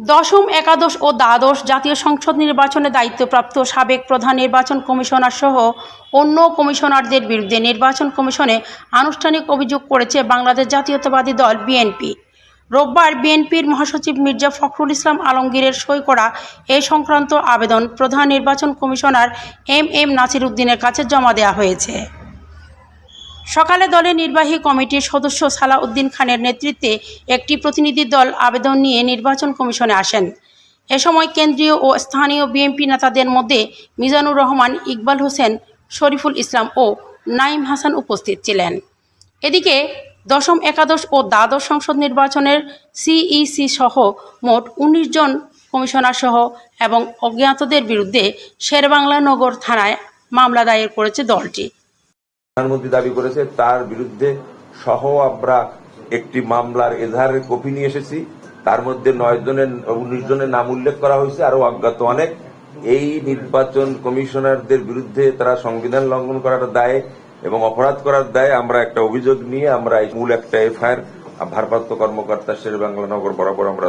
দশম, একাদশ ও দ্বাদশ জাতীয় সংসদ নির্বাচনে দায়িত্বপ্রাপ্ত সাবেক প্রধান নির্বাচন কমিশনার সহ অন্য কমিশনারদের বিরুদ্ধে নির্বাচন কমিশনে আনুষ্ঠানিক অভিযোগ করেছে বাংলাদেশ জাতীয়তাবাদী দল বিএনপি। রোববার বিএনপির মহাসচিব মির্জা ফখরুল ইসলাম আলমগীরের সই করা এ সংক্রান্ত আবেদন প্রধান নির্বাচন কমিশনার এম এম নাসির উদ্দিনের কাছে জমা দেওয়া হয়েছে। সকালে দলের নির্বাহী কমিটির সদস্য সালাউদ্দিন খানের নেতৃত্বে একটি প্রতিনিধি দল আবেদন নিয়ে নির্বাচন কমিশনে আসেন। এ সময় কেন্দ্রীয় ও স্থানীয় বিএনপি নেতাদের মধ্যে মিজানুর রহমান, ইকবাল হোসেন, শরীফুল ইসলাম ও নাইম হাসান উপস্থিত ছিলেন। এদিকে দশম একাদশ ও দ্বাদশ সংসদ নির্বাচনের সিইসি সহ মোট উনিশ জন কমিশনার সহ এবং অজ্ঞাতদের বিরুদ্ধে শেরবাংলা নগর থানায় মামলা দায়ের করেছে দলটি। প্রধানমন্ত্রী দাবি করেছে, তার বিরুদ্ধে সহ আমরা একটি মামলার এজাহারের কপি নিয়ে এসেছি। তার মধ্যে নয় জনের, উনিশ জনের নাম উল্লেখ করা হয়েছে আরও অজ্ঞাত অনেক। এই নির্বাচন কমিশনারদের বিরুদ্ধে তারা সংবিধান লঙ্ঘন করার দায়ে এবং অপরাধ করার দায়ে আমরা একটা অভিযোগ নিয়ে আমরা মূল একটা এফআইআর ভারপ্রাপ্ত কর্মকর্তা শের বাংলা নগর বরাবর আমরা